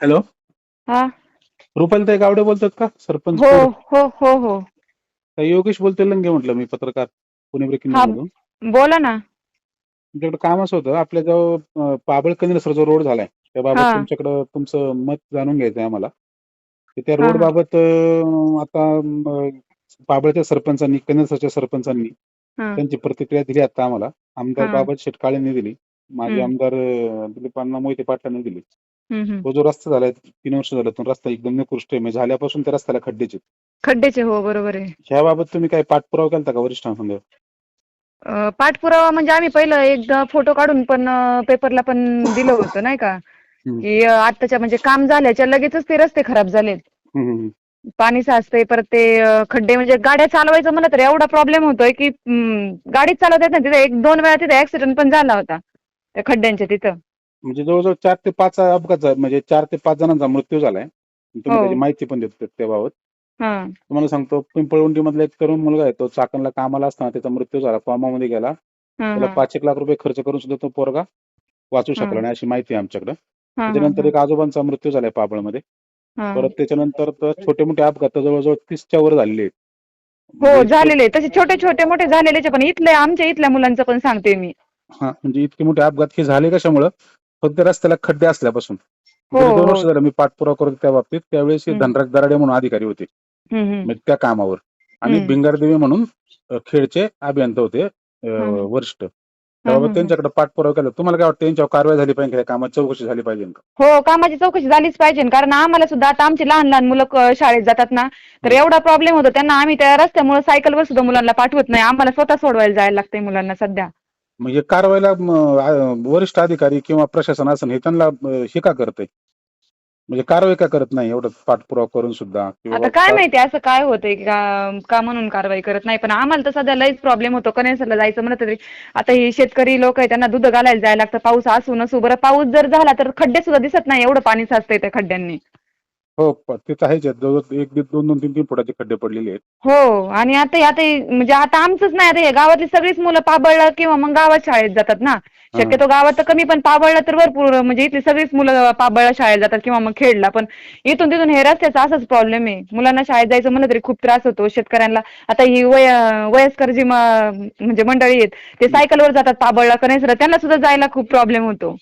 Hello हा रुपालीताई गावडे बोलतात का सरपंच हो? हो हो हो ताई योगेश बोलतोय लंगे म्हटलं मी पत्रकार पुणे ब्रेकिंग हा. मधून बोला ना तुमच्याकडे काम असं होतं आपल्या जो पाबळ कनेरसर जो रोड झालाय त्याबाबत हा. तुमच्याकडं तुमचं मत जाणून घ्यायचं आहे आम्हाला की त्या हा, रोड हा. बाबत अं, आता अं, पाबळच्या सरपंचांनी कनेरसरच्या सरपंचांनी हा, त्यांची प्रतिक्रिया दिली आता आम्हाला आमदार हा. बाबत शेटकाळेंनी दिली माजी हम्म. आमदार अं, दिलीपांना मोहिते पाटलांनी दिली हम्म, हम्म. तो जो रस्ता झालाय तीन वर्ष झालं तो रस्ता एकदम निकृष्ट आहे. म्हणजे झाल्यापासून त्या रस्त्याला खड्डेच आहेत. खड्डेचे हो बरोबर आहे. ह्याबाबत तुम्ही काय पाठपुरावा केला का वरिष्ठांसमोर अं, पाठपुरावा म्हणजे आम्ही पहिलं एकदा फोटो काढून पण पेपरला पण दिलं होतं नाही का? हम्म. की अं, आत्ताच्या म्हणजे काम झाल्याच्या लगेचच ते रस्ते खराब झालेत. हम्म, हम्म. पाणी साचतंय परत ते अं, खड्डे म्हणजे गाड्या चालवायचं म्हणलं तर एवढा प्रॉब्लेम होतोय की हम्म, गाडीच चालवत येत नाही. तिथे एक दोन वेळा तिथे ऍक्सिडेंट पण झाला होता त्या खड्ड्यांच्या तिथं. म्हणजे जवळजवळ चार ते पाच अपघात झाले म्हणजे चार ते पाच जणांचा मृत्यू झालाय. तुम्ही हो. त्याची माहिती पण देतो त्याबाबत. हा. तुम्हाला सांगतो पिंपळवंडी मधला एक तरुण मुलगा आहे तो चाकणला कामाला असताना त्याचा मृत्यू झाला कोमामध्ये गेला. हा त्याला हा. पाच एक लाख रुपये खर्च करून सुद्धा तो पोरगा वाचू. शकला नाही अशी माहिती आहे आमच्याकडे. हा, त्याच्यानंतर एक आजोबांचा मृत्यू झालाय पाबळमध्ये. हा. परत त्याच्यानंतर तर छोटे मोठे अपघात तर जवळजवळ तीसच्या वर झालेले आहेत. हो म्हणजे झालेले तसे छोटे छोटे मोठे झालेले पण इथले आमच्या इथल्या मुलांचं पण सांगते मी. हा म्हणजे इतके मोठे अपघात हे झाले कशामुळं? फक्त रस्त्याला खड्डे असल्यापासून हो, गेले दोन हो. वर्ष झालं मी पाठपुरावा करतो त्या बाबतीत त्यावेळेस हे. धनराज दराडे म्हणून अधिकारी होते. म्हणजे त्या कामावर आणि. भिंगारदेवी म्हणून खेडचे अभियंता होते. वरिष्ठ त्याबाबत. त्यांच्याकडे पाठपुरावा केला तुम्हाला काय वाटतं त्यांच्यावर कारवाई झाली पाहिजे का कामात चौकशी झाली पाहिजे हो कामाची चौकशी झालीच पाहिजे कारण आम्हाला सुद्धा आता आमचे लहान लहान मुलं शाळेत जातात ना तर एवढा प्रॉब्लेम होतो त्यांना आम्ही त्या रस्त्यामुळे सायकलवर सुद्धा मुलांना पाठवत नाही आम्हाला स्वतः सोडवायला जायला लागतंय मुलांना सध्या म्हणजे कारवाईला म, आ, वरिष्ठ अधिकारी किंवा प्रशासन असं हे त्यांना अ, हे का करते म्हणजे कारवाई का करत नाही? एवढं पाठपुरावा करून सुद्धा आता काय माहिती असं काय होतंय की का का म्हणून कारवाई करत नाही? पण आम्हाला तर सध्या लईच प्रॉब्लेम होतो. कनेसरला जायचं म्हणत तरी. आता ही शेतकरी लोक आहे त्यांना दूध घालायला जायला लागतं. पाऊस असू नसू बरं पाऊस जर झाला तर खड्डे सुद्धा दिसत नाही. एवढं पाणी साचतंय त्या खड्ड्यांनी. हो प- तिथं आहेच आहेत. जवळजवळ एक दीड दोन दोन तीन तीन फुटाचे खड्डे पडलेले आहेत. हो आणि आता आता हे- म्हणजे आता आमचंच नाही. आता हे गावातली सगळीच मुलं पाबळला किंवा मग गावात शाळेत जातात ना. शक्यतो गावात तर कमी पण पाबळला तर भरपूर म्हणजे इथली सगळीच मुलं पाबळला शाळेत जातात किंवा मग खेडला. पण इथून तिथून हे रस्त्याचा असाच प्रॉब्लेम आहे. मुलांना शाळेत जायचं म्हणलं तरी खूप त्रास होतो. शेतकऱ्यांना आता ही वय वयस्कर जी म- म्हणजे मंडळी आहेत ते सायकलवर जातात पाबळला. कनेसर त्यांना सुद्धा जायला खूप प्रॉब्लेम होतो.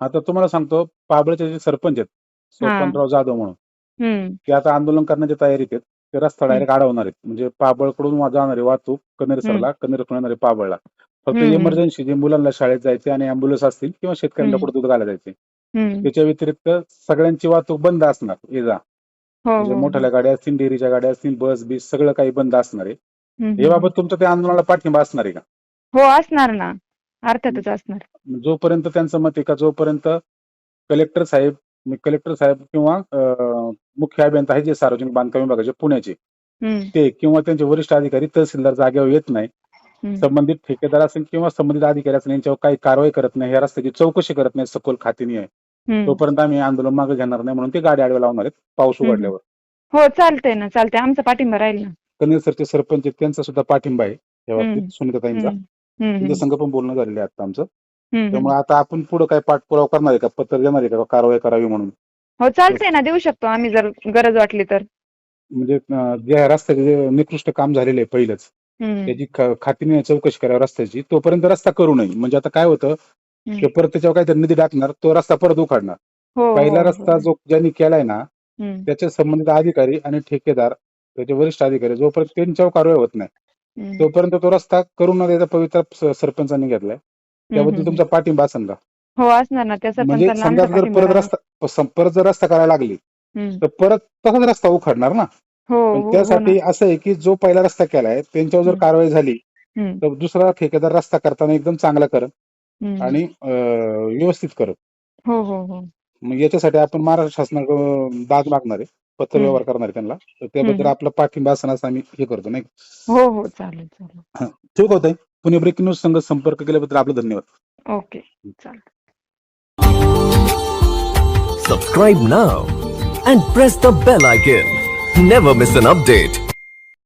आता तुम्हाला सांगतो पाबळचे जे सरपंच आहेत सोपनराव जाधव म्हणून. हम्म. ते आता आंदोलन करण्याच्या तयारीत आहेत ते रस्ता डायरेक्ट अडवणार आहेत. म्हणजे पाबळकडून वा- जाणारी वाहतूक कनेरसरला कनेरकडून येणारी पाबळला. फक्त हम्म. इमर्जन्सी जे मुलांना शाळेत जायचे आणि अँब्युलन्स असतील किंवा शेतकऱ्यांना हम्म. कुठे दूध घालायला जायचे. हम्म. त्याच्या व्यतिरिक्त सगळ्यांची वाहतूक बंद असणार ये जा. हो म्हणजे हो, मोठ्या गाड्या असतील डेअरीच्या गाड्या असतील बस बीस सगळं काही बंद असणार आहे. हम्म, हम्म. याबाबत तुमचं त्या आंदोलनाला पाठिंबा असणार आहे का? हो असणार ना. अर्थातच असणार. जोपर्यंत त्यांचं मत आहे का? जोपर्यंत कलेक्टर साहेब कलेक्टर साहेब किंवा अं, मुख्य अभियंता आहे जे सार्वजनिक बांधकाम विभागाचे पुण्याचे हम्म ते किंवा त्यांचे वरिष्ठ अधिकारी तहसीलदार जागेवर येत नाही हम्म. संबंधित ठेकेदार असेल किंवा संबंधित अधिकारी असेल यांच्यावर काही कारवाई करत नाही या रस्त्याची चौकशी करत नाही सखोल खात्याने आहे हम्म. तोपर्यंत आम्ही आंदोलन मागे घेणार नाही म्हणून ते गाडी आडवे लावणार आहेत पाऊस हम्म. उघडल्यावर हो चालतंय ना चालतंय आमचा पाठिंबा राहील ना कनेरसरचे सरपंच आहेत, त्यांचा सुद्धा पाठिंबा आहे या बाबतीत हम्म. सुनीताताईंचा हम्म. हम्म, त्यांच्या हम्म. संघ पण बोलणं झालेलं आहे आता आमचं त्यामुळे आता आपण पुढे काय पाठपुरावा करणार आहे का पत्र देणार आहे का कारवाई करावी म्हणून हो चालतंय ना देऊ शकतो आम्ही जर गरज वाटली तर म्हणजे अं, जे रस्त्याचे जे निकृष्ट काम झालेलं आहे पहिलंच हम्म. त्याची ख- खात्रीने चौकशी करावी रस्त्याची तोपर्यंत रस्ता करू नये म्हणजे आता काय होतं हम्म. ते परत त्याच्यावर काहीतरी निधी टाकणार तो रस्ता परत उखाडणार हो पहिला हो, रस्ता हो. जो ज्यांनी केलाय ना हम्म. त्याचे संबंधित अधिकारी आणि ठेकेदार त्याचे वरिष्ठ अधिकारी जोपर्यंत त्यांच्यावर कारवाई होत नाही हम्म. तोपर्यंत तो रस्ता करून न द्यायचा पवित्र स- सरपंचांनी घेतलाय त्याबद्दल. तुमचा पाठिंबा असेल का हो असणार ना त्या म्हणजे समजा जर परत. रस्ता सं- परत जर रस्ता करायला लागली. तर परत तसाच रस्ता उखाडणार ना हो हो, पण हो ना. त्यासाठी असं आहे की जो पहिला रस्ता केलाय त्यांच्यावर जर हम्म. कारवाई झाली हम्म. तर दुसरा ठेकेदार रस्ता करताना एकदम चांगला करत हम्म. आणि अं, व्यवस्थित करत हो हो हो मग याच्यासाठी आपण महाराष्ट्र शासनाकडे दाद मागणार आहे पत्र. व्यवहार करणार आहे त्यांना तर त्याबद्दल हम्म. आपला पाठिंबा असं असं आम्ही हे करतो नाही का? हो हो चालेल चालेल ठीक होतंय पुणे ब्रेकिंग न्यूज संघ संपर्क केल्याबद्दल आपलं धन्यवाद ओके चालेल Subscribe now and press the bell icon. Never miss an update.